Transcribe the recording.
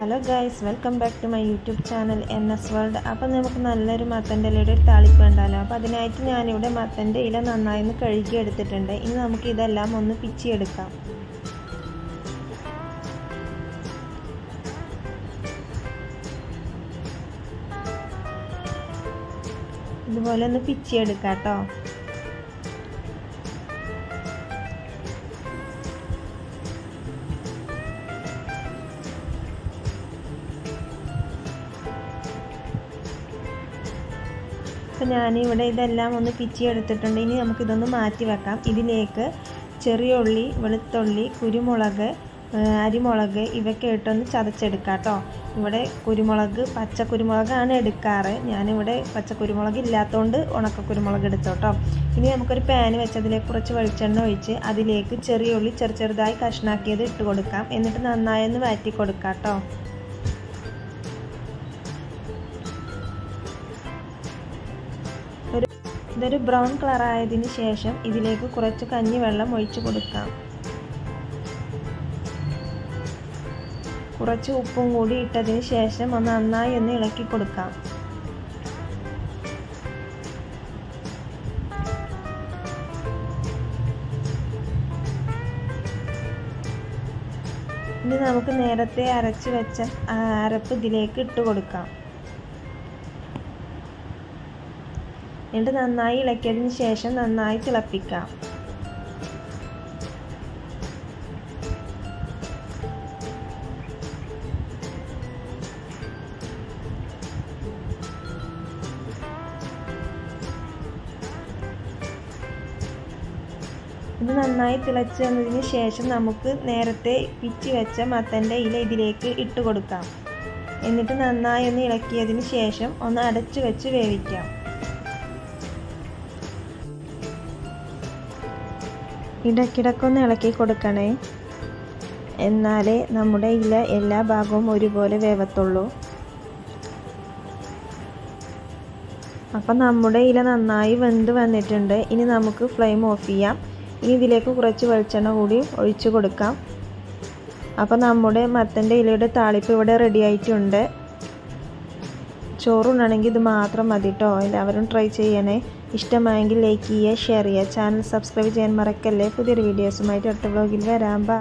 Hello guys welcome back to my YouTube channel N S world അപ്പം നമുക്ക് നല്ലൊരു മത്തന്റെ ഇലയുടെ ഒരു താളിപ്പ് ഉണ്ടല്ലോ അപ്പോൾ അതിനായിട്ട് ഞാനിവിടെ മത്തന്റെ ഇല നന്നായി ഒന്ന് കഴുകി എടുത്തിട്ടുണ്ട്. ഇനി നമുക്ക് ഇതെല്ലാം ഒന്ന് പിച്ചിയെടുക്കാം. ഇതുപോലെ ഒന്ന് പിച്ചിയെടുക്കാം കേട്ടോ. അപ്പോൾ ഞാനിവിടെ ഇതെല്ലാം ഒന്ന് പിച്ചി എടുത്തിട്ടുണ്ട് ഇനി നമുക്കിതൊന്ന് മാറ്റി വെക്കാം. ഇതിലേക്ക് ചെറിയ ഉള്ളി വെളുത്തുള്ളി കുരുമുളക് അരിമുളക് ഇവയൊക്കെ ഇട്ടൊന്ന് ചതച്ചെടുക്കാം കേട്ടോ. ഇവിടെ കുരുമുളക് പച്ച കുരുമുളകാണ് എടുക്കാറ്. ഞാനിവിടെ പച്ച കുരുമുളക് ഇല്ലാത്തതുകൊണ്ട് ഉണക്ക കുരുമുളക് എടുത്തോട്ടോ ഇനി നമുക്കൊരു പാൻ വെച്ച് അതിലേക്ക് കുറച്ച് വെളിച്ചെണ്ണ ഒഴിച്ച് അതിലേക്ക് ചെറിയ ഉള്ളി ചെറു ചെറുതായി കഷ്ണാക്കിയത് ഇട്ട് കൊടുക്കാം. എന്നിട്ട് നന്നായി ഒന്ന് വാറ്റി കൊടുക്കാം കേട്ടോ. ഇതൊരു ബ്രൗൺ കളർ ആയതിനു ശേഷം ഇതിലേക്ക് കുറച്ച് കഞ്ഞിവെള്ളം ഒഴിച്ചു കൊടുക്കാം. കുറച്ച് ഉപ്പും കൂടി ഇട്ടതിന് ശേഷം ഒന്ന് നന്നായി ഒന്ന് ഇളക്കി കൊടുക്കാം. ഇനി നമുക്ക് നേരത്തെ അരച്ച് വെച്ച അരപ്പ് ഇതിലേക്ക് ഇട്ട് കൊടുക്കാം. എന്നിട്ട് നന്നായി ഇളക്കിയതിന് ശേഷം നന്നായി തിളപ്പിക്കാം. ഇത് നന്നായി തിളച്ച് വന്നതിന് ശേഷം നമുക്ക് നേരത്തെ പിച്ചി വെച്ച മത്തന്റെ ഇല ഇതിലേക്ക് ഇട്ട് കൊടുക്കാം. എന്നിട്ട് നന്നായി ഒന്ന് ഇളക്കിയതിന് ശേഷം ഒന്ന് അടച്ചു വെച്ച് വേവിക്കാം. ഇടയ്ക്കിടയ്ക്കൊന്ന് ഇളക്കി കൊടുക്കണേ. എന്നാലേ നമ്മുടെ ഇല എല്ലാ ഭാഗവും ഒരുപോലെ വേവത്തുള്ളൂ. അപ്പം നമ്മുടെ ഇല നന്നായി വെന്ത് വന്നിട്ടുണ്ട്. ഇനി നമുക്ക് ഫ്ലെയിം ഓഫ് ചെയ്യാം. ഇനി ഇതിലേക്ക് കുറച്ച് വെളിച്ചെണ്ണ കൂടി ഒഴിച്ചു കൊടുക്കാം. അപ്പം നമ്മുടെ മത്തന്റെ ഇലയുടെ താളിപ്പ് ഇവിടെ റെഡി ആയിട്ടുണ്ട്. ചോറുണ്ണണമെങ്കിൽ ഇത് മാത്രം മതി കേട്ടോ എല്ലാവരും ട്രൈ ചെയ്യണേ. ഇഷ്ടമായെങ്കിൽ ലൈക്ക് ചെയ്യുക ഷെയർ ചെയ്യുക. ചാനൽ സബ്സ്ക്രൈബ് ചെയ്യാൻ മറക്കല്ലേ? പുതിയൊരു വീഡിയോസുമായിട്ട് അടുത്ത വ്ലോഗിൽ വരാം. ബാ